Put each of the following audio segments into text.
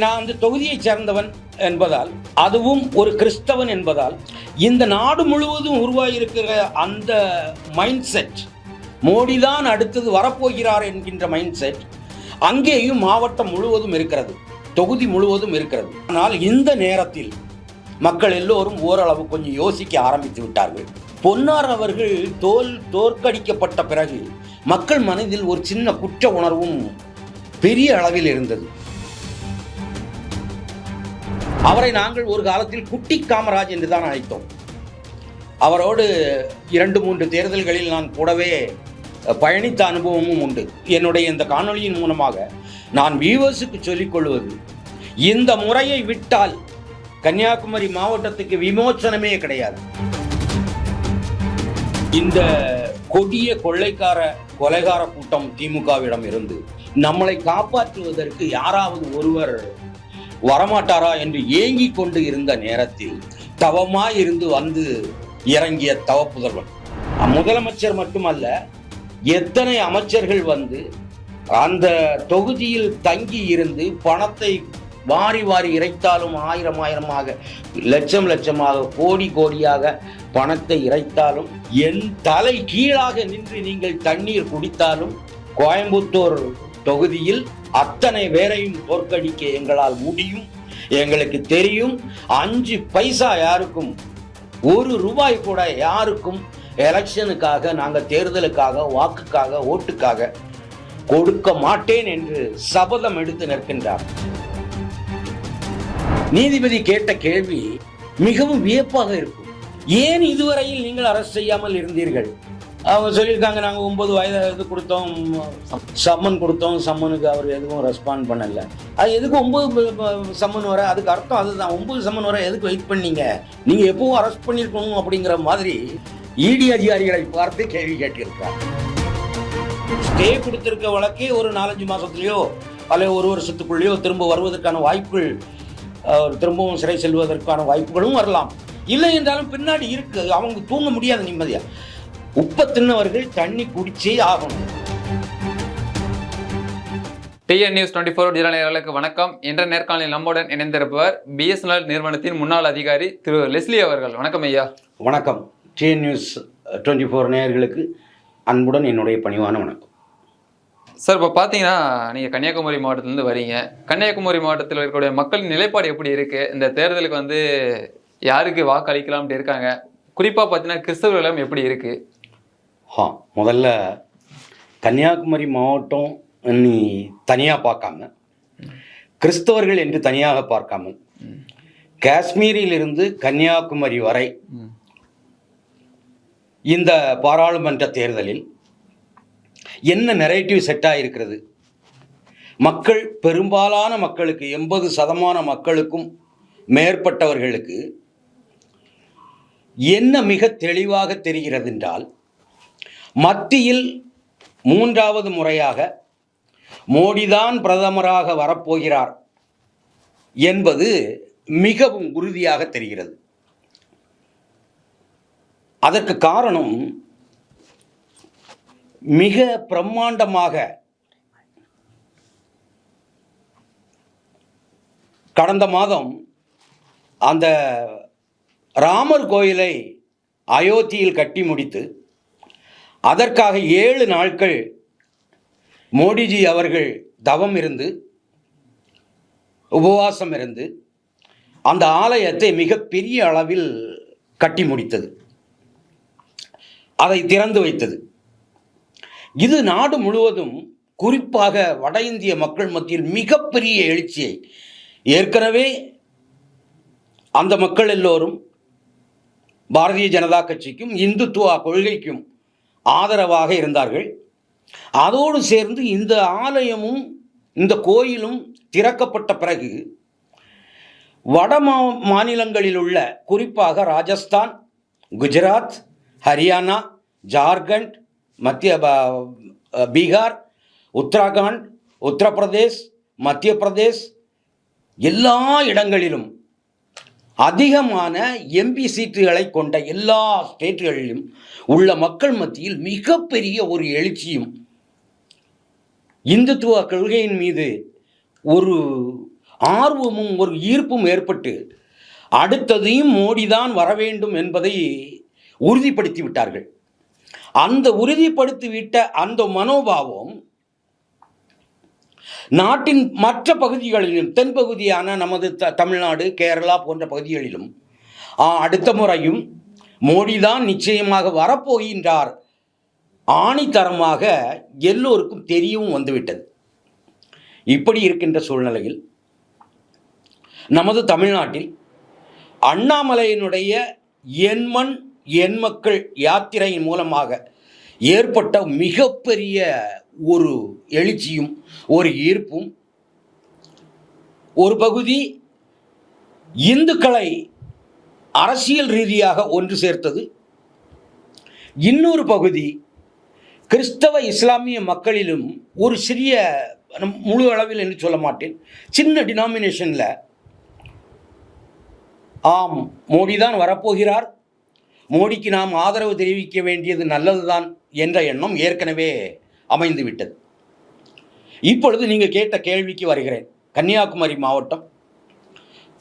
நான் அந்த தொகுதியைச் சேர்ந்தவன் என்பதால் அதுவும் ஒரு கிறிஸ்தவன் என்பதால் இந்த நாடு முழுவதும் உருவாகியிருக்கிற அந்த மைண்ட் செட் மோடி தான் அடுத்தது வரப்போகிறார் என்கின்ற மைண்ட் செட் அங்கேயும் மாவட்டம் முழுவதும் இருக்கிறது தொகுதி முழுவதும் இருக்கிறது. ஆனால் இந்த நேரத்தில் மக்கள் எல்லோரும் ஓரளவு கொஞ்சம் யோசிக்க ஆரம்பித்து விட்டார்கள். பொன்னார் அவர்கள் தோல் தோற்கடிக்கப்பட்ட பிறகு மக்கள் மனதில் ஒரு சின்ன குற்ற உணர்வும் பெரிய அளவில் இருந்தது. அவரை நாங்கள் ஒரு காலத்தில் குட்டி காமராஜ் என்று தான் அழைத்தோம். அவரோடு இரண்டு மூன்று தேர்தல்களில் நான் கூடவே பயணித்த அனுபவமும் உண்டு. என்னுடைய இந்த காணொளியின் மூலமாக நான் வியூவர்ஸுக்கு சொல்லிக் கொள்வது இந்த முறையை விட்டால் கன்னியாகுமரி மாவட்டத்துக்கு விமோச்சனமே கிடையாது. இந்த கொடிய கொள்ளைக்கார கொலைகார கூட்டம் திமுகவிடம் இருந்து நம்மளை காப்பாற்றுவதற்கு யாராவது ஒருவர் வரமாட்டாரா என்று ஏங்கிக் கொண்டு இருந்த நேரத்தில் தவமாய் இருந்து வந்து இறங்கிய தவப்புதல்வன் முதலமைச்சர் மட்டுமல்ல எத்தனை அமைச்சர்கள் வந்து அந்த தொகுதியில் தங்கி இருந்து பணத்தை வாரி வாரி இறைத்தாலும் ஆயிரம் ஆயிரமாக லட்சம் லட்சமாக கோடி கோடியாக பணத்தை இறைத்தாலும் என் தலை கீழாக நின்று நீங்கள் தண்ணீர் குடித்தாலும் கோயம்புத்தூர் தொகுதியில் அத்தனை பேரையும் தோற்கடிக்க எங்களால் முடியும் எங்களுக்கு தெரியும். அஞ்சு பைசா யாருக்கும் ஒரு ரூபாய் கூட யாருக்கும் எலெக்ஷனுக்காக நாங்கள் தேர்தலுக்காக வாக்குக்காக ஓட்டுக்காக கொடுக்க மாட்டேன் என்று சபதம் எடுத்து நிற்கின்றார். நீதிபதி கேட்ட கேள்வி மிகவும் வியப்பாக இருக்கும். ஏன் இதுவரையில் நீங்கள் அரசு செய்யாமல் இருந்தீர்கள்? அவங்க சொல்லியிருக்காங்க நாங்கள் ஒம்பது வயது இது கொடுத்தோம் சம்மன் கொடுத்தோம் சம்மனுக்கு அவர் எதுவும் ரெஸ்பாண்ட் பண்ணலை. அது எதுக்கு ஒம்பது சம்மன் வர? அதுக்கு அர்த்தம் அதுதான். ஒம்பது சம்மன் வர எதுக்கு வெயிட் பண்ணீங்க? நீங்கள் எப்பவும் அரெஸ்ட் பண்ணியிருக்கணும் அப்படிங்கிற மாதிரி இடி அதிகாரிகளை பார்த்து கேள்வி கேட்டிருக்காங்க ஸ்டே கொடுத்துருக்க வழக்கே ஒரு நாலஞ்சு மாதத்துலேயோ அல்லது ஒரு வருஷத்துக்குள்ளேயோ திரும்ப வருவதற்கான வாய்ப்புகள் அவர் திரும்பவும் சிறை செல்வதற்கான வாய்ப்புகளும் வரலாம். இல்லை என்றாலும் பின்னாடி இருக்குது அவங்க தூங்க முடியாது நிம்மதியாக உப்ப தின்னவர்கள் தண்ணி குடிச்சே ஆகணும். டிஎன் நியூஸ் டுவெண்ட்டி ஃபோர் நேயர்களுக்கு வணக்கம். என்ற நேர்காணலில் நம்முடன் இணைந்திருப்பவர் பிஎஸ்என்எல் நிறுவனத்தின் முன்னாள் அதிகாரி திரு லெஸ்லி அவர்கள். வணக்கம் ஐயா. வணக்கம். டிஎன் நியூஸ் டுவெண்ட்டி ஃபோர் நேயர்களுக்கு அன்புடன் என்னுடைய பணிவான வணக்கம். சார் இப்போ பார்த்தீங்கன்னா நீங்கள் கன்னியாகுமரி மாவட்டத்திலேருந்து வரீங்க. கன்னியாகுமரி மாவட்டத்தில் இருக்கக்கூடிய மக்களின் நிலைப்பாடு எப்படி இருக்குது இந்த தேர்தலுக்கு வந்து யாருக்கு வாக்களிக்கலாம்னு இருக்காங்க? குறிப்பாக பார்த்தீங்கன்னா கிறிஸ்தவர்களும் எப்படி இருக்குது ஹா முதல்ல கன்னியாகுமரி மாவட்டம் நீ தனியாக பார்க்காம கிறிஸ்தவர்கள் என்று தனியாக பார்க்காமல் காஷ்மீரிலிருந்து கன்னியாகுமரி வரை இந்த பாராளுமன்ற தேர்தலில் என்ன நெரேட்டிவ் செட்டாக இருக்கிறது மக்கள் பெரும்பாலான மக்களுக்கு எண்பது சதமான மக்களுக்கும் மேற்பட்டவர்களுக்கு என்ன மிக தெளிவாக தெரிகிறது என்றால் மத்தியில் மூன்றாவது முறையாக மோடிதான் பிரதமராக வரப்போகிறார் என்பது மிகவும் உறுதியாக தெரிகிறது. அதற்கு காரணம் மிக பிரம்மாண்டமாக கடந்த மாதம் அந்த ராமர் கோயிலை அயோத்தியில் கட்டி முடித்து அதற்காக ஏழு நாட்கள் மோடிஜி அவர்கள் தவம் இருந்து உபவாசம் இருந்து அந்த ஆலயத்தை மிகப்பெரிய அளவில் கட்டி முடித்தது. அதை திறந்து வைத்தது. இது நாடு முழுவதும் குறிப்பாக வட இந்திய மக்கள் மத்தியில் மிகப்பெரிய எழுச்சியை ஏற்கனவே அந்த மக்கள் எல்லோரும் பாரதிய ஜனதா கட்சிக்கும் இந்துத்துவா கொள்கைக்கும் ஆதரவாக இருந்தார்கள். அதோடு சேர்ந்து இந்த ஆலயமும் இந்த கோயிலும் திறக்கப்பட்ட பிறகு வட மா மாநிலங்களில் உள்ள குறிப்பாக ராஜஸ்தான் குஜராத் ஹரியானா ஜார்க்கண்ட் மத்திய ப- பீகார் உத்தராகண்ட் உத்தரப்பிரதேஷ் மத்திய பிரதேஷ் எல்லா இடங்களிலும் அதிகமான எம்பி சீட்டுகளை கொண்ட எல்லா ஸ்டேட்டுகளிலும் உள்ள மக்கள் மத்தியில் மிகப்பெரிய ஒரு எழுச்சியும் இந்துத்துவ கொள்கையின் மீது ஒரு ஆர்வமும் ஒரு ஈர்ப்பும் ஏற்பட்டு அடுத்ததையும் மோடிதான் வர வேண்டும் என்பதை உறுதிப்படுத்தி விட்டார்கள். அந்த உறுதிப்படுத்திவிட்ட அந்த மனோபாவம் நாட்டின் மற்ற பகுதிகளிலும் தென்பகுதியான நமது த தமிழ்நாடு கேரளா போன்ற பகுதிகளிலும் அடுத்த முறையும் மோடிதான் நிச்சயமாக வரப்போகின்றார். ஆணித்தரமாக எல்லோருக்கும் தெரியவும் வந்துவிட்டது. இப்படி இருக்கின்ற சூழ்நிலையில் நமது தமிழ்நாட்டில் அண்ணாமலையினுடைய எண்மண் எண் மக்கள் யாத்திரையின் மூலமாக ஏற்பட்ட மிகப்பெரிய ஒரு எழுச்சியும் ஒரு ஈர்ப்பும் ஒரு பகுதி இந்துக்களை அரசியல் ரீதியாக ஒன்று சேர்த்தது. இன்னொரு பகுதி கிறிஸ்தவ இஸ்லாமிய மக்களிலும் ஒரு சிறிய முழு அளவில் என்று சொல்ல மாட்டேன் சின்ன டினாமினேஷனில் ஆம் மோடி தான் வரப்போகிறார். மோடிக்கு நாம் ஆதரவு தெரிவிக்க வேண்டியது நல்லதுதான். என்ற எண்ணம் ஏற்கனவே அமைந்து விட்டது இப்பொழுது நீங்கள் கேட்ட கேள்விக்கு வருகிறேன். கன்னியாகுமரி மாவட்டம்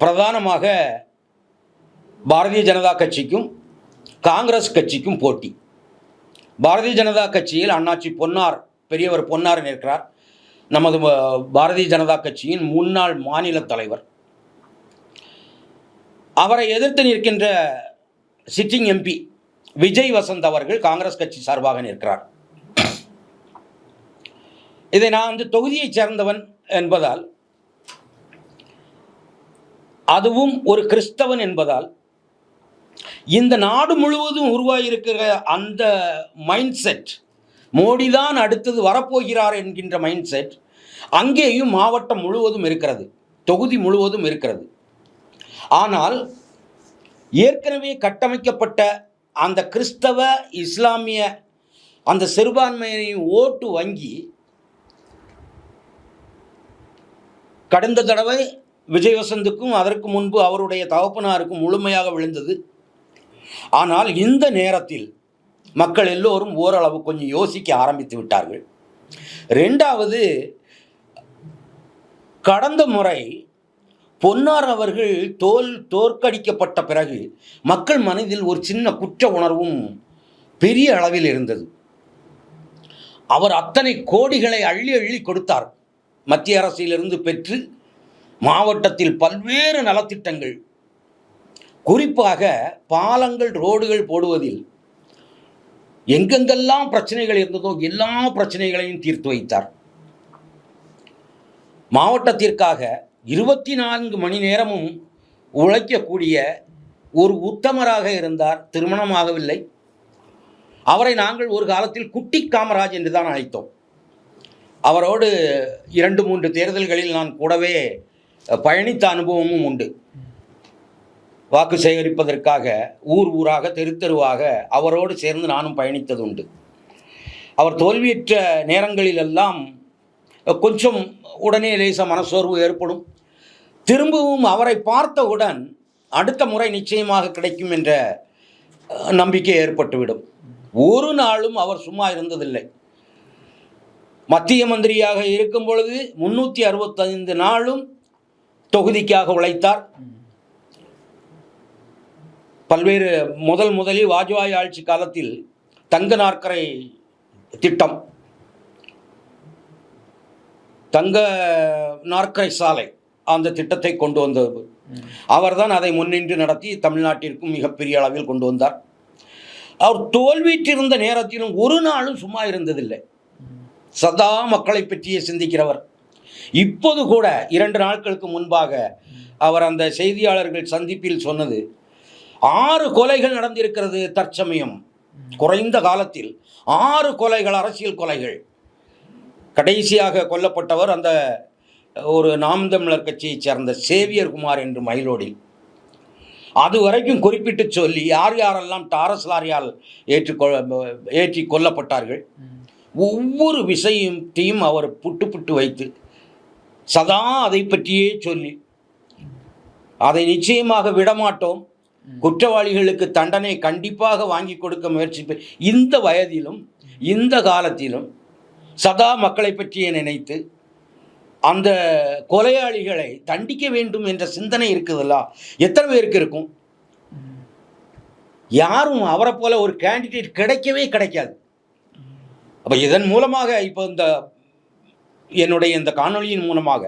பிரதானமாக பாரதிய ஜனதா கட்சிக்கும் காங்கிரஸ் கட்சிக்கும் போட்டி. பாரதிய ஜனதா கட்சியில் அண்ணாச்சி பொன்னார் பெரியவர் பொன்னார் இருக்கிறார் நமது பாரதிய ஜனதா கட்சியின் முன்னாள் மாநில தலைவர். அவரை எதிர்த்து நிற்கின்ற சிட்டிங் எம்பி விஜய் வசந்த் அவர்கள் காங்கிரஸ் கட்சி சார்பாக நிற்கிறார். இதை நான் வந்து தொகுதியைச் சேர்ந்தவன் என்பதால் அதுவும் ஒரு கிறிஸ்தவன் என்பதால் இந்த நாடு முழுவதும் உருவாகியிருக்கிற அந்த மைண்ட் செட் மோடி தான் அடுத்தது வரப்போகிறார் என்கின்ற மைண்ட் செட் அங்கேயும் மாவட்டம் முழுவதும் இருக்கிறது தொகுதி முழுவதும் இருக்கிறது. ஆனால் ஏற்கனவே கட்டமைக்கப்பட்ட அந்த கிறிஸ்தவ இஸ்லாமிய அந்த சிறுபான்மையின் ஓட்டு வங்கி கடந்த தடவை விஜய் வசந்துக்கும் அதற்கு முன்பு அவருடைய தகப்பனாருக்கும் முழுமையாக விழுந்தது. ஆனால் இந்த நேரத்தில் மக்கள் எல்லோரும் ஓரளவு கொஞ்சம் யோசிக்க ஆரம்பித்து விட்டார்கள். ரெண்டாவது கடந்த முறை பொன்னார் அவர்கள் தோல் தோற்கடிக்கப்பட்ட பிறகு மக்கள் மனதில் ஒரு சின்ன குற்ற உணர்வும் பெரிய அளவில் இருந்தது. அவர் அத்தனை கோடிகளை அள்ளி அள்ளி கொடுத்தார். மத்திய அரசிலிருந்து பெற்று மாவட்டத்தில் பல்வேறு நலத்திட்டங்கள். குறிப்பாக பாலங்கள் ரோடுகள் போடுவதில் எங்கெங்கெல்லாம் பிரச்சனைகள் இருந்ததோ எல்லா பிரச்சனைகளையும் தீர்த்து வைத்தார். மாவட்டத்திற்காக இருபத்தி நான்கு மணி நேரமும் உழைக்கக்கூடிய ஒரு உத்தமராக இருந்தார் திருமணமாகவில்லை. அவரை நாங்கள் ஒரு காலத்தில் குட்டி காமராஜ் என்று தான் அழைத்தோம். அவரோடு இரண்டு மூன்று தேர்தல்களில் நான் கூடவே பயணித்த அனுபவமும் உண்டு. வாக்கு சேகரிப்பதற்காக ஊர் ஊராக தெரு தெருவாக அவரோடு சேர்ந்து நானும் பயணித்தது உண்டு. அவர் தோல்வியுற்ற நேரங்களிலெல்லாம் கொஞ்சம் உடனே லேசாக மனசோர்வு ஏற்படும். திரும்பவும் அவரை பார்த்தவுடன் அடுத்த முறை நிச்சயமாக கிடைக்கும் என்ற நம்பிக்கை ஏற்பட்டுவிடும். ஒரு நாளும் அவர் சும்மா இருந்ததில்லை. மத்திய மந்திரியாக இருக்கும் பொழுது முன்னூற்றி அறுபத்தைந்து நாளும் தொகுதிக்காக உழைத்தார். பல்வேறு முதல் முதலில் வாஜ்பாய் ஆட்சி காலத்தில் தங்க நாற்கரை திட்டம் தங்க நாற்கரை சாலை அந்த திட்டத்தை கொண்டு வந்தது. அவர்தான் அதை முன்னின்று நடத்தி தமிழ்நாட்டிற்கும் மிகப்பெரிய அளவில் கொண்டு வந்தார். அவர் தோல்வியிட்டிருந்த நேரத்திலும் ஒரு நாளும் சும்மா இருந்ததில்லை. சதா மக்களை பற்றியே சிந்திக்கிறவர். இப்போது கூட இரண்டு நாட்களுக்கு முன்பாக அவர் அந்த செய்தியாளர்கள் சந்திப்பில் சொன்னது ஆறு கொலைகள் நடந்திருக்கிறது தற்சமயம். குறைந்த காலத்தில் ஆறு கொலைகள் அரசியல் கொலைகள். கடைசியாக கொல்லப்பட்டவர் அந்த ஒரு நாம் தமிழர் கட்சியைச் சேர்ந்த சேவியர் குமார் என்று மயிலோடில். அது வரைக்கும் குறிப்பிட்டு சொல்லி யார் யாரெல்லாம் டாரஸ் லாரியால் ஏற்றுக்கொள்ள ஏற்றி கொல்லப்பட்டார்கள் ஒவ்வொரு விஷயத்தையும் அவர் புட்டு புட்டு வைத்து சதா அதை பற்றியே சொல்லி அதை நிச்சயமாக விடமாட்டோம். குற்றவாளிகளுக்கு தண்டனை கண்டிப்பாக வாங்கி கொடுக்க முயற்சி இந்த வயதிலும் இந்த காலத்திலும் சதா மக்களை பற்றியே நினைத்து அந்த கொலையாளிகளை தண்டிக்க வேண்டும் என்ற சிந்தனை இருக்குதுல்ல? எத்தனை பேருக்கு இருக்கும்? யாரும் அவரை போல ஒரு கேண்டிடேட் கிடைக்கவே கிடைக்காது. அப்ப இதன் மூலமாக இப்போ இந்த என்னுடைய இந்த காணொளியின் மூலமாக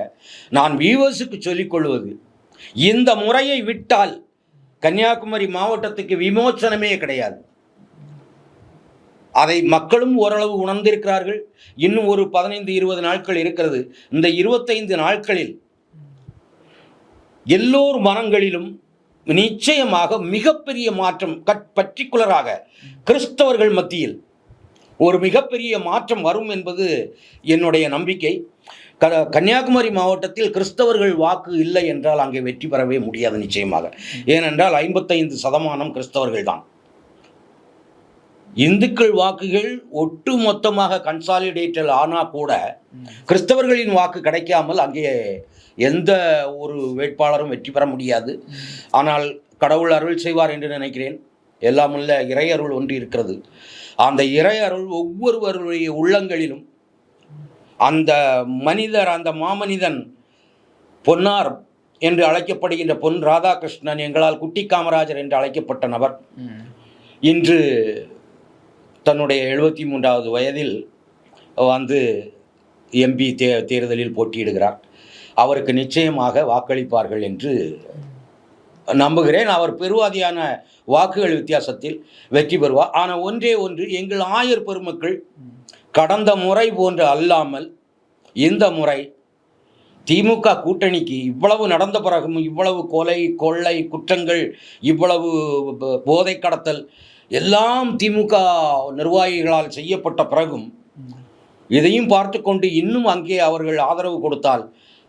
நான் வியூவர்ஸுக்கு சொல்லிக்கொள்வது இந்த முறையை விட்டால் கன்னியாகுமரி மாவட்டத்துக்கு விமோச்சனமே கிடையாது. அதை மக்களும் ஓரளவு உணர்ந்திருக்கிறார்கள். இன்னும் ஒரு பதினைந்து இருபது நாட்கள் இருக்கிறது. இந்த இருபத்தைந்து நாட்களில் எல்லோர் மனங்களிலும் நிச்சயமாக மிகப்பெரிய மாற்றம் கட் பர்டிகுலராக கிறிஸ்தவர்கள் மத்தியில் ஒரு மிகப்பெரிய மாற்றம் வரும் என்பது என்னுடைய நம்பிக்கை. க கன்னியாகுமரி மாவட்டத்தில் கிறிஸ்தவர்கள் வாக்கு இல்லை என்றால் அங்கே வெற்றி பெறவே முடியாது நிச்சயமாக. ஏனென்றால் ஐம்பத்தைந்து சதமானம் கிறிஸ்தவர்கள் தான் இந்துக்கள் வாக்குகள் ஒட்டு மொத்தமாக கன்சாலிடேட்டல் ஆனால் கூட கிறிஸ்தவர்களின் வாக்கு கிடைக்காமல் அங்கே எந்த ஒரு வேட்பாளரும் வெற்றி பெற முடியாது. ஆனால் கடவுள் அருள் செய்வார் என்று நினைக்கிறேன். எல்லாமுள்ள இறையருள் ஒன்று இருக்கிறது. அந்த இறையருள் ஒவ்வொருவருடைய உள்ளங்களிலும் அந்த மனிதர் அந்த மாமனிதன் பொன்னார் என்று அழைக்கப்படுகின்ற பொன் ராதாகிருஷ்ணன் எங்களால் குட்டி காமராஜர் என்று அழைக்கப்பட்ட நபர். இன்று தன்னுடைய எழுபத்தி மூன்றாவது வயதில் வந்து எம்பி தே தேர்தலில் போட்டியிடுகிறார். அவருக்கு நிச்சயமாக வாக்களிப்பார்கள் என்று நம்புகிறேன். அவர் பெருவாதியான வாக்குகள் வித்தியாசத்தில் வெற்றி பெறுவார். ஆனால் ஒன்றே ஒன்று எங்கள் ஆயர் பெருமக்கள் கடந்த முறை போன்று அல்லாமல் இந்த முறை திமுக கூட்டணிக்கு இவ்வளவு நடந்த பிறகும் இவ்வளவு கொலை கொள்ளை குற்றங்கள் இவ்வளவு போதை கடத்தல் எல்லாம் திமுக நிர்வாகிகளால் செய்யப்பட்ட பிறகும் இதையும் பார்த்து கொண்டு இன்னும் அங்கே அவர்கள் ஆதரவு கொடுத்தால்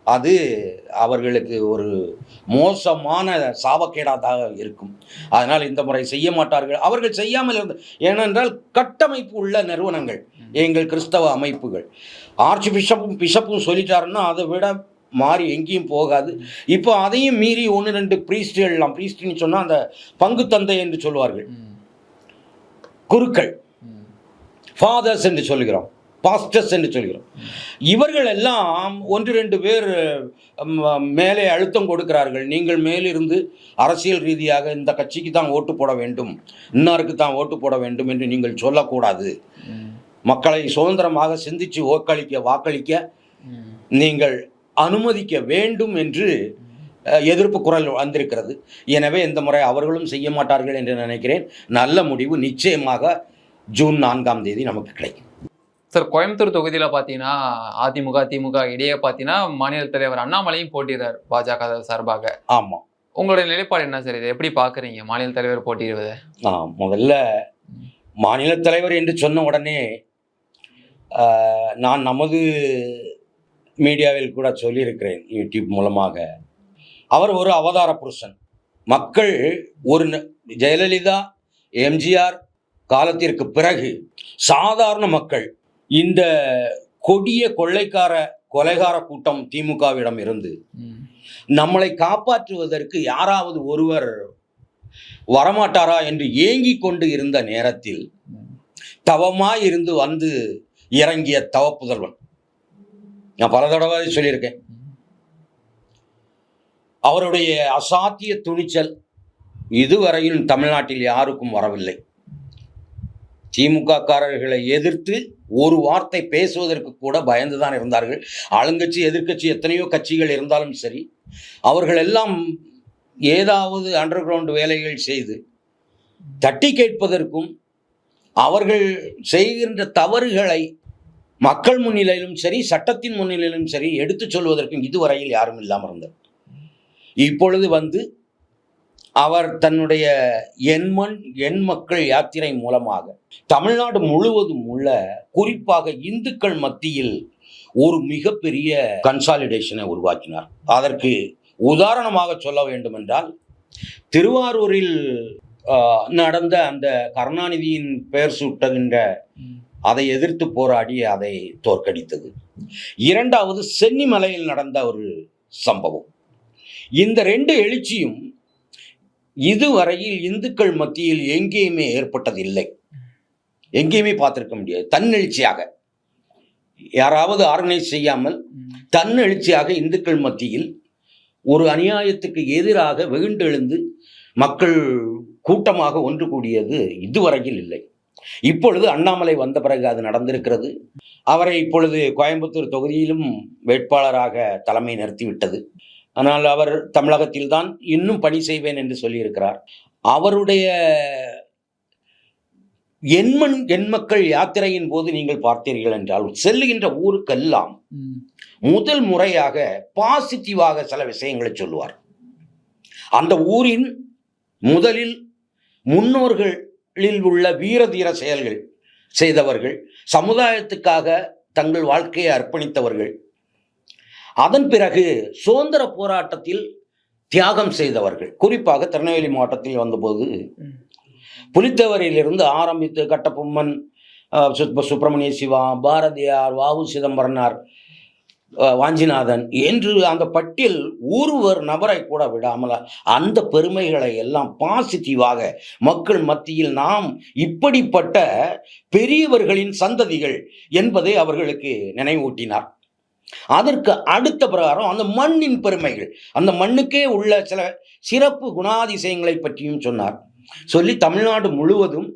அது அவர்களுக்கு ஒரு மோசமான சாபக்கேடாதாக இருக்கும். அதனால் இந்த முறை செய்ய மாட்டார்கள். அவர்கள் செய்யாமல் இருந்த ஏனென்றால் கட்டமைப்பு உள்ள நிறுவனங்கள் எங்கள் கிறிஸ்தவ அமைப்புகள். ஆர்ச்சி பிஷப்பும் பிஷப்பும் சொல்லிட்டாருன்னா அதை விட மாறி எங்கேயும் போகாது. இப்போ அதையும் மீறி ஒன்று ரெண்டு ப்ரீஸ்டுகள்லாம் ப்ரீஸ்ட்னு சொன்னால் அந்த பங்கு தந்தை என்று சொல்வார்கள். குருக்கள். ஃபாதர்ஸ் என்று சொல்கிறோம் பாஸ்டர்ஸ் என்று சொல்கிறோம் இவர்கள் எல்லாம் ஒன்று ரெண்டு பேர் மேலே அழுத்தம் கொடுக்கிறார்கள் நீங்கள் மேலிருந்து அரசியல் ரீதியாக இந்த கட்சிக்கு தான் ஓட்டு போட வேண்டும் இன்னாருக்கு தான் ஓட்டு போட வேண்டும் என்று நீங்கள் சொல்லக்கூடாது. மக்களை சுதந்திரமாக சிந்திச்சு வாக்களிக்க வாக்களிக்க. நீங்கள் அனுமதிக்க வேண்டும் என்று எதிர்ப்பு குரல் வந்திருக்கிறது. எனவே இந்த முறை அவர்களும் செய்ய மாட்டார்கள் என்று நினைக்கிறேன். நல்ல முடிவு நிச்சயமாக ஜூன் நான்காம் தேதி நமக்கு கிடைக்கும். சார் கோயம்புத்தூர் தொகுதியில பாத்தீங்கன்னா அதிமுக திமுக இடையே பாத்தீங்கன்னா மாநில தலைவர் அண்ணாமலையும் போட்டியிடுறார் பாஜக சார்பாக. ஆமாம் உங்களுடைய நிலைப்பாடு என்ன சார் இதை? எப்படி பாக்குறீங்க? மாநில தலைவர் போட்டியிடுவதை? ஆ முதல்ல மாநில தலைவர் என்று சொன்ன உடனே நான் நமது மீடியாவில் கூட சொல்லியிருக்கிறேன் யூடியூப் மூலமாக. அவர் ஒரு அவதார புருஷன் மக்கள் ஒரு ஜெயலலிதா எம்ஜிஆர் காலத்திற்கு பிறகு சாதாரண மக்கள் இந்த கொடிய கொள்ளைக்கார கொலைகார கூட்டம் திமுகவிடம் இருந்து. நம்மளை காப்பாற்றுவதற்கு யாராவது ஒருவர் வரமாட்டாரா என்று ஏங்கிக் கொண்டு இருந்த நேரத்தில். தவமாய் இருந்து வந்து இறங்கிய தவப்புதல்வன் நான் பல தடவை சொல்லியிருக்கேன் அவருடைய அசாத்திய துணிச்சல் இதுவரையில் தமிழ்நாட்டில் யாருக்கும் வரவில்லை. திமுக காரர்களை எதிர்த்து ஒரு வார்த்தை பேசுவதற்கு கூட பயந்துதான் இருந்தார்கள். ஆளுங்கட்சி எதிர்க்கட்சி எத்தனையோ கட்சிகள் இருந்தாலும் சரி அவர்கள் எல்லாம் ஏதாவது அண்டர் கிரவுண்ட் வேலைகள் செய்து தட்டி கேட்பதற்கும் அவர்கள் செய்கின்ற தவறுகளை மக்கள் முன்னிலையிலும் சரி சட்டத்தின் முன்னிலையிலும் சரி எடுத்துச் சொல்வதற்கும் இதுவரையில் யாரும் இல்லாமல் இருந்தது. இப்பொழுது வந்து அவர் தன்னுடைய எண்மண் எண் மக்கள் யாத்திரை மூலமாக தமிழ்நாடு முழுவதும் உள்ள குறிப்பாக இந்துக்கள் மத்தியில் ஒரு மிகப்பெரிய கன்சாலிடேஷனை உருவாக்கினார். அதற்கு உதாரணமாக சொல்ல வேண்டுமென்றால் திருவாரூரில் நடந்த அந்த கருணாநிதியின் பெயர் சூட்டுகின்ற அதை எதிர்த்து போராடி அதை தோற்கடித்தது. இரண்டாவது சென்னிமலையில் நடந்த ஒரு சம்பவம். இந்த ரெண்டு எழுச்சியும் இதுவரையில் இந்துக்கள் மத்தியில் எங்கேயுமே ஏற்பட்டதில்லை. எங்கேயுமே பார்த்திருக்க முடியாது. தன்னெழுச்சியாக. யாராவது ஆர்கனைஸ் செய்யாமல் தன்னெழுச்சியாக இந்துக்கள் மத்தியில் ஒரு அநியாயத்துக்கு எதிராக வெகுண்டெழுந்து மக்கள் கூட்டமாக ஒன்று கூடியது இதுவரையில் இல்லை. இப்பொழுது அண்ணாமலை வந்த பிறகு அது நடந்திருக்கிறது. அவரை இப்பொழுது கோயம்புத்தூர் தொகுதியிலும் வேட்பாளராக தலைமை நிறுத்திவிட்டது. ஆனால் அவர் தமிழகத்தில்தான் இன்னும் பணி செய்வேன் என்று சொல்லியிருக்கிறார். அவருடைய எண்மண் எண்மக்கள் யாத்திரையின் போது நீங்கள் பார்த்தீர்கள் என்றால் செல்லுகின்ற ஊருக்கெல்லாம் முதல் முறையாக பாசிட்டிவாக சில விஷயங்களை சொல்லுவார். அந்த ஊரின் முதலில் முன்னோர்களில் உள்ள வீர தீர செயல்கள் செய்தவர்கள் சமுதாயத்துக்காக தங்கள் வாழ்க்கையை அர்ப்பணித்தவர்கள் அதன் பிறகு சுதந்திர போராட்டத்தில் தியாகம் செய்தவர்கள். குறிப்பாக திருநெல்வேலி மாவட்டத்தில் வந்தபோது புலித்தேவரிலிருந்து ஆரம்பித்து கட்டபொம்மன் சுப்பிரமணிய சிவா பாரதியார் வாவு சிதம்பரனார் வாஞ்சிநாதன் என்று அந்த பட்டியல் ஒருவர் நபரை கூட விடாமல் அந்த பெருமைகளை எல்லாம் பாசிட்டிவாக மக்கள் மத்தியில் நாம் இப்படிப்பட்ட பெரியவர்களின் சந்ததிகள் என்பதை அவர்களுக்கு நினைவூட்டினார். அதற்கு அடுத்த பிரகாரம் அந்த மண்ணின் பெருமைகள். அந்த மண்ணுக்கே உள்ள சில சிறப்பு குணாதிசயங்களை பற்றியும் சொன்னார். சொல்லி தமிழ்நாடு முழுவதும்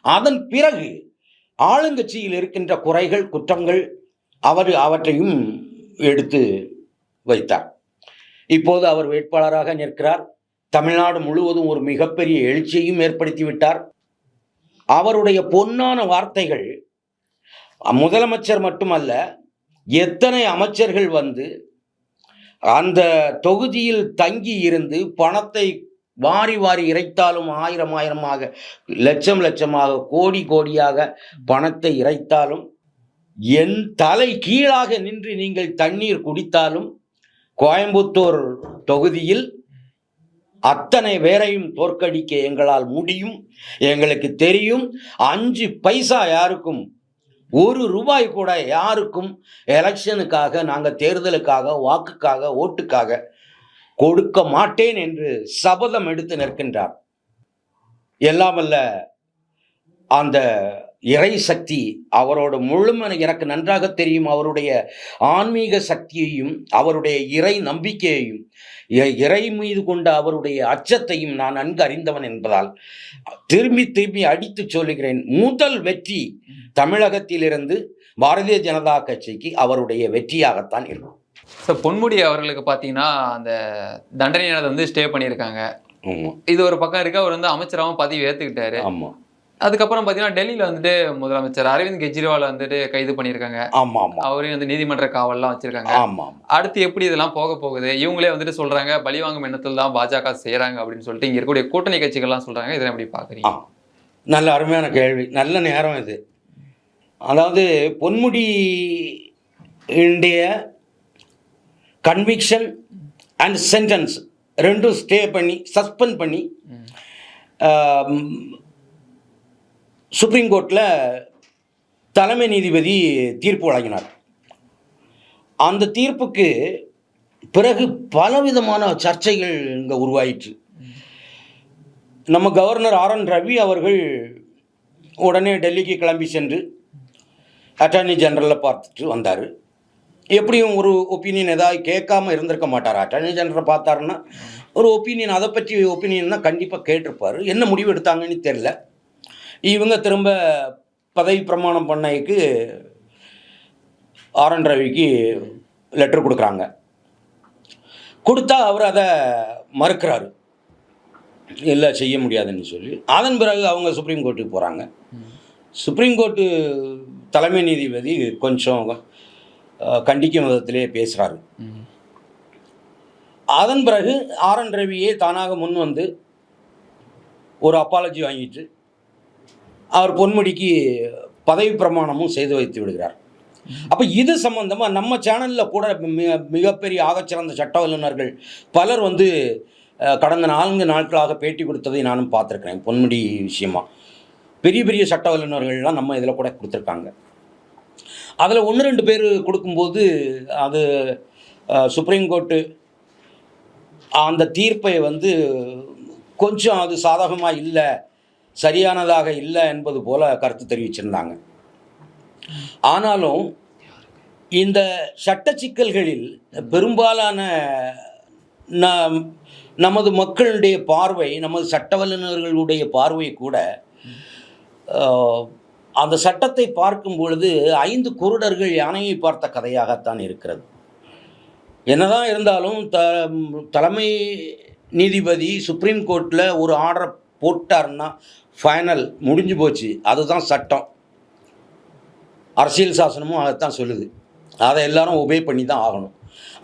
அதன் பிறகு ஆளுங்கட்சியில் இருக்கின்ற குறைகள் குற்றங்கள் அவர் அவற்றையும் எடுத்து வைத்தார். இப்போது அவர் வேட்பாளராக நிற்கிறார். தமிழ்நாடு முழுவதும் ஒரு மிகப்பெரிய எழுச்சியையும் ஏற்படுத்தி விட்டார். அவருடைய பொன்னான வார்த்தைகள் முதலமைச்சர் மட்டுமல்ல எத்தனை அமைச்சர்கள் வந்து அந்த தொகுதியில் தங்கி இருந்து பணத்தை வாரி வாரி இறைத்தாலும் ஆயிரம் ஆயிரமாக லட்சம் லட்சமாக கோடி கோடியாக பணத்தை இறைத்தாலும் என் தலை கீழாக நின்று நீங்கள் தண்ணீர் குடித்தாலும் கோயம்புத்தூர் தொகுதியில் அத்தனை பேரையும் தோற்கடிக்க எங்களால் முடியும் எங்களுக்கு தெரியும். அஞ்சு பைசா யாருக்கும் ஒரு ரூபாய் கூட யாருக்கும் எலெக்ஷனுக்காக நாங்கள் தேர்தலுக்காக வாக்குக்காக ஓட்டுக்காக கொடுக்க மாட்டேன் என்று சபதம் எடுத்து நிற்கின்றார். எல்லாம் அல்ல அந்த இறை சக்தி அவரோட முழுமை எனக்கு நன்றாக தெரியும். அவருடைய ஆன்மீக சக்தியையும் அவருடைய இறை நம்பிக்கையையும் இறை மீது கொண்ட அவருடைய அச்சத்தையும் நான் நன்கு அறிந்தவன் என்பதால் திரும்பி திரும்பி அடித்து சொல்லுகிறேன். முதல் வெற்றி தமிழகத்திலிருந்து பாரதிய ஜனதா கட்சிக்கு அவருடைய வெற்றியாகத்தான் இருக்கும். ஸோ பொன்முடி அவர்களுக்கு பார்த்தீங்கன்னா அந்த தண்டனையானது வந்து ஸ்டே பண்ணியிருக்காங்க. இது ஒரு பக்கம் இருக்கு அவர் வந்து அமைச்சராகவும் பதவி ஏற்றுக்கிட்டாரு ஆமா. அதுக்கப்புறம் பார்த்தீங்கன்னா டெல்லியில் வந்துட்டு முதலமைச்சர் அரவிந்த் கெஜ்ரிவால் வந்துட்டு கைது பண்ணியிருக்காங்க. ஆமா ஆமா. அவரையும் வந்து நீதிமன்ற காவல்லாம் வச்சிருக்காங்க. ஆமா ஆமா. அடுத்து எப்படி இதெல்லாம் போக போகுது? இவங்களே வந்துட்டு சொல்றாங்க பழிவாங்கும் எண்ணத்தில் தான் பாஜக செய்யறாங்க அப்படின்னு சொல்லிட்டு இங்க இருக்கக்கூடிய கூட்டணி கட்சிகள்லாம் சொல்றாங்க. இதை எப்படி பாக்குறீங்க? ஆ நல்ல அருமையான கேள்வி. நல்ல நேரம் இது. அதாவது பொன்முடி இந்திய கன்விக்ஷன் அண்ட் சென்டென்ஸ் ரெண்டும் ஸ்டே பண்ணி சஸ்பெண்ட் பண்ணி சுப்ரீம் கோர்ட்டில் தலைமை நீதிபதி தீர்ப்பு வழங்கினார். அந்த தீர்ப்புக்கு பிறகு பலவிதமான சர்ச்சைகள் இங்கே உருவாயிற்று. நம்ம கவர்னர் ஆர் என் ரவி அவர்கள் உடனே டெல்லிக்கு கிளம்பி சென்று அட்டார்னி ஜெனரலை பார்த்துட்டு வந்தார். எப்படியும் ஒரு ஒப்பீனியன் ஏதாவது கேட்காம இருந்திருக்க மாட்டார். அட்டார்னி ஜெனரலை பார்த்தாருன்னா ஒரு ஒப்பீனியன் அதை பற்றி ஒப்பீனியன்னா கண்டிப்பாக கேட்டிருப்பார். என்ன முடிவு எடுத்தாங்கன்னு தெரில இவங்க திரும்ப பதவி பிரமாணம் பண்ணைக்கு ஆர் என் ரவிக்கு லெட்டர் கொடுக்குறாங்க. கொடுத்தா அவர் அதை மறுக்கிறாரு. இல்லை செய்ய முடியாதுன்னு சொல்லி. அதன் பிறகு அவங்க சுப்ரீம் கோர்ட்டுக்கு போகிறாங்க சுப்ரீம் கோர்ட்டு தலைமை நீதிபதி கொஞ்சம் கண்டிக்கும் விதத்திலே பேசுகிறாரு அதன் பிறகு ஆர் என் ரவியே தானாக முன் வந்து ஒரு அப்பாலஜி வாங்கிட்டு அவர் பொன்முடிக்கு பதவி பிரமாணமும் செய்து வைத்து விடுகிறார். அப்போ இது சம்பந்தமாக நம்ம சேனலில் கூட மிக மிகப்பெரிய ஆகச்சிறந்த சட்ட வல்லுநர்கள் பலர் வந்து கடந்த நான்கு நாட்களாக பேட்டி கொடுத்ததை நானும் பார்த்துருக்கிறேன் பொன்முடி விஷயமா. பெரிய பெரிய சட்ட வல்லுநர்கள்லாம் நம்ம இதில் கூட கொடுத்துருக்காங்க. அதில் ஒன்று ரெண்டு பேர் கொடுக்கும்போது அது சுப்ரீம் கோர்ட்டு அந்த தீர்ப்பை வந்து கொஞ்சம் அது சாதகமாக இல்லை சரியானதாக இல்லை என்பது போல கருத்து தெரிவிச்சிருந்தாங்க. ஆனாலும் இந்த சட்ட சிக்கல்களில் பெரும்பாலான நம் நமது மக்களுடைய பார்வை நமது சட்ட வல்லுநர்களுடைய பார்வை கூட அந்த சட்டத்தை பார்க்கும் பொழுது ஐந்து குருடர்கள் யானையை பார்த்த கதையாகத்தான் இருக்கிறது. என்னதான் இருந்தாலும் த தலைமை நீதிபதி சுப்ரீம் கோர்ட்டில் ஒரு ஆர்டரை போட்டாருன்னா ஃபைனல் முடிஞ்சு போச்சு. அதுதான் சட்டம். அரசியல் சாசனமும் அதைத்தான் சொல்லுது. அதை எல்லாரும் ஒபே பண்ணி தான் ஆகணும்.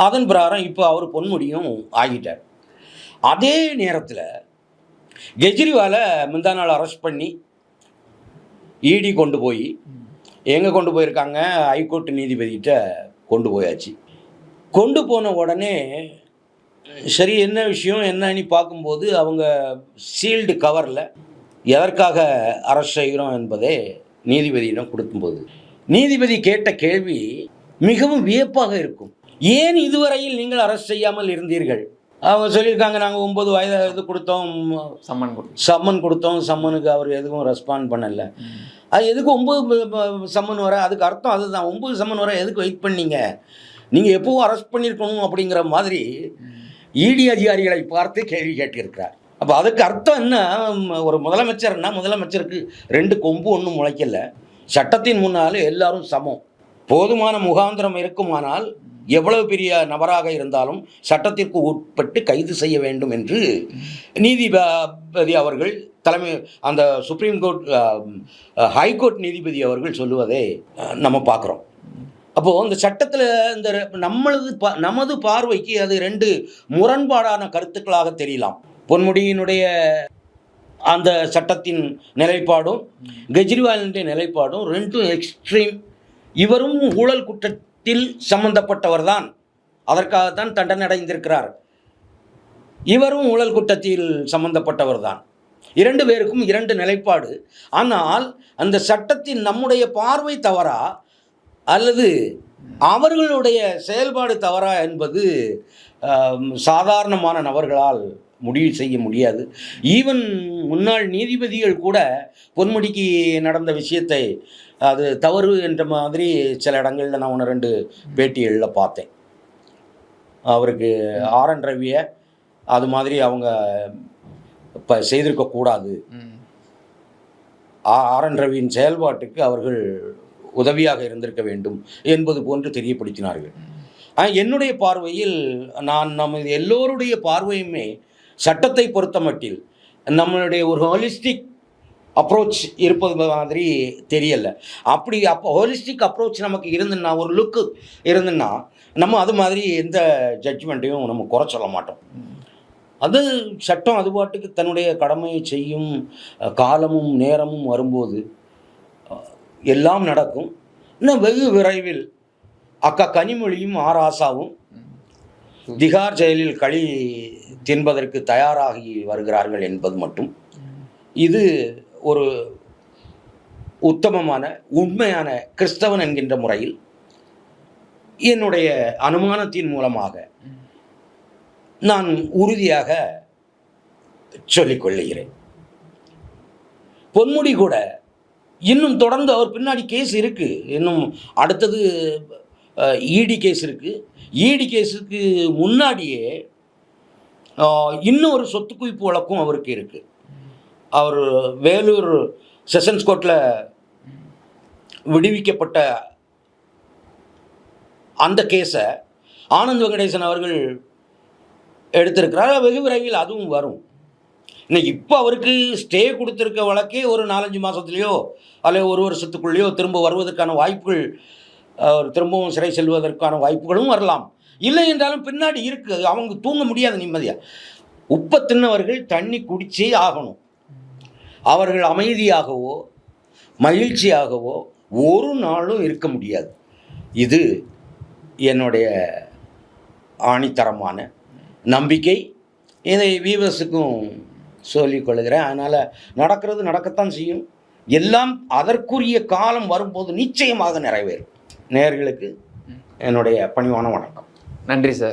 அதன் பிரகாரம் இப்போ அவர் பொன்முடியும் ஆகிட்டார். அதே நேரத்தில் கெஜ்ரிவாலை முந்தா நாள் அரெஸ்ட் பண்ணி இடி கொண்டு போய் எங்கே கொண்டு போயிருக்காங்க? ஹைகோர்ட் நீதிபதிகிட்ட கொண்டு போயாச்சு. கொண்டு போன உடனே சரி என்ன விஷயம்? என்னன்னு பார்க்கும்போது அவங்க சீல்டு கவரில் எதற்காக அரெஸ்ட் செய்கிறோம் என்பதை நீதிபதியிடம் கொடுக்கும்போது நீதிபதி கேட்ட கேள்வி மிகவும் வியப்பாக இருக்கும். ஏன் இதுவரையில் நீங்கள் அரெஸ்ட் செய்யாமல் இருந்தீர்கள்? அவங்க சொல்லியிருக்காங்க நாங்கள் ஒன்பது வயது இது கொடுத்தோம். சம்மன் கொடுத்து சம்மன் கொடுத்தோம். சம்மனுக்கு அவர் எதுவும் ரெஸ்பாண்ட் பண்ணல. அது எதுக்கு ஒம்பது சம்மன் வர? அதுக்கு அர்த்தம் அதுதான். ஒம்பது சம்மன் வர எதுக்கு வெயிட் பண்ணீங்க? நீங்கள் எப்பவும் அரெஸ்ட் பண்ணியிருக்கணும் அப்படிங்கிற மாதிரி இடி அதிகாரிகளை பார்த்து கேள்வி கேட்டிருக்கிறார். அப்போ அதுக்கு அர்த்தம் என்ன? ஒரு முதலமைச்சர்னா முதலமைச்சருக்கு ரெண்டு கொம்பு ஒன்றும் முளைக்கல. சட்டத்தின் முன்னால் எல்லாரும் சமம். போதுமான முகாந்திரம் இருக்குமானால் எவ்வளவு பெரிய நபராக இருந்தாலும் சட்டத்திற்கு உட்பட்டு கைது செய்ய வேண்டும் என்று நீதிபதி அவர்கள் தலைமை அந்த சுப்ரீம் கோர்ட் ஹைகோர்ட் நீதிபதி அவர்கள் சொல்லுவதை நம்ம பார்க்குறோம். அப்போது அந்த சட்டத்தில் இந்த நம்மளது பா நமது பார்வைக்கு அது ரெண்டு முரண்பாடான கருத்துக்களாக தெரியலாம். பொன்முடியினுடைய அந்த சட்டத்தின் நிலைப்பாடும் கெஜ்ரிவாலினுடைய நிலைப்பாடும் ரெண்டும் எக்ஸ்ட்ரீம் இவரும் ஊழல் குற்றத்தில் சம்பந்தப்பட்டவர் தான் அதற்காகத்தான் தண்டனை அடைந்திருக்கிறார். இவரும் ஊழல் குற்றத்தில் சம்பந்தப்பட்டவர் தான் இரண்டு பேருக்கும் இரண்டு நிலைப்பாடு. ஆனால் அந்த சட்டத்தின் நம்முடைய பார்வை தவறா? அல்லது அவர்களுடைய செயல்பாடு தவறா என்பது சாதாரணமான நபர்களால் முடிவு செய்ய முடியாது. ஈவன் முன்னாள் நீதிபதிகள் கூட பொன்முடிக்கு நடந்த விஷயத்தை அது தவறு என்ற மாதிரி சில இடங்களில் நான் ஒன்று ரெண்டு பேட்டிகளில் பார்த்தேன். அவருக்கு ஆர் என் ரவியை அது மாதிரி அவங்க இப்போ செய்திருக்கக்கூடாது ஆர் என் ரவியின் செயல்பாட்டுக்கு அவர்கள் உதவியாக இருந்திருக்க வேண்டும் என்பது போன்று தெரியப்படுத்தினார்கள். என்னுடைய பார்வையில் நான் நமது எல்லோருடைய பார்வையுமே சட்டத்தை பொறுத்த மட்டில் நம்மளுடைய ஒரு ஹோலிஸ்டிக் அப்ரோச் இருப்பது மாதிரி தெரியலை. அப்படி அப்போ ஹோலிஸ்டிக் அப்ரோச் நமக்கு இருந்துன்னா ஒரு லுக்கு இருந்துன்னா நம்ம அது மாதிரி எந்த ஜட்ஜ்மெண்ட்டையும் நம்ம குறை சொல்ல மாட்டோம். அது சட்டம் அது பாட்டுக்கு தன்னுடைய கடமையை செய்யும் காலமும் நேரமும் வரும்போது எல்லாம் நடக்கும். இன்னும் வெகு விரைவில் அக்கா கனிமொழியும் ஆர் ஆசாவும் திகார் ஜெயிலில் களி தின்பதற்கு தயாராகி வருகிறார்கள் என்பது மட்டும். இது ஒரு உத்தமமான உண்மையான கிறிஸ்தவன் என்கின்ற முறையில் என்னுடைய அனுமானத்தின் மூலமாக நான் உறுதியாக சொல்லிக்கொள்ளுகிறேன். பொன்முடி கூட இன்னும் தொடர்ந்து அவர் பின்னாடி கேஸ் இருக்கு. இன்னும் அடுத்தது இடி கேஸ் இருக்குது இடி கேஸுக்கு முன்னாடியே இன்னும் ஒரு சொத்து குவிப்பு வழக்கும் அவருக்கு இருக்குது அவர் வேலூர் செஷன்ஸ் கோர்ட்டில் விடுவிக்கப்பட்ட அந்த கேஸை ஆனந்த் வெங்கடேசன் அவர்கள் எடுத்திருக்கிறார். வெகு விரைவில் அதுவும் வரும். இன்னைக்கு இப்போ அவருக்கு ஸ்டே கொடுத்துருக்க வழக்கே ஒரு நாலஞ்சு மாதத்துலேயோ அல்லது ஒரு வருஷத்துக்குள்ளேயோ திரும்ப வருவதற்கான வாய்ப்புகள் திரும்பவும் சிறை செல்வதற்கான வாய்ப்புகளும் வரலாம். இல்லை என்றாலும் பின்னாடி இருக்குது அவங்க தூங்க முடியாது நிம்மதியாக உப்பை தின்னவர்கள் தண்ணி குடிச்சே ஆகணும். அவர்கள் அமைதியாகவோ மகிழ்ச்சியாகவோ ஒரு நாளும் இருக்க முடியாது. இது என்னுடைய ஆணித்தரமான நம்பிக்கை. இதை வீவர்ஸுக்கும் சொல்லிக் கொள்கிறேன். அதனால் நடக்கிறது நடக்கத்தான் செய்யும். எல்லாம் அதற்குரிய காலம் வரும்போது நிச்சயமாக நிறைவேறும். நேர்களுக்கு என்னுடைய பணிவான வணக்கம். நன்றி சார்.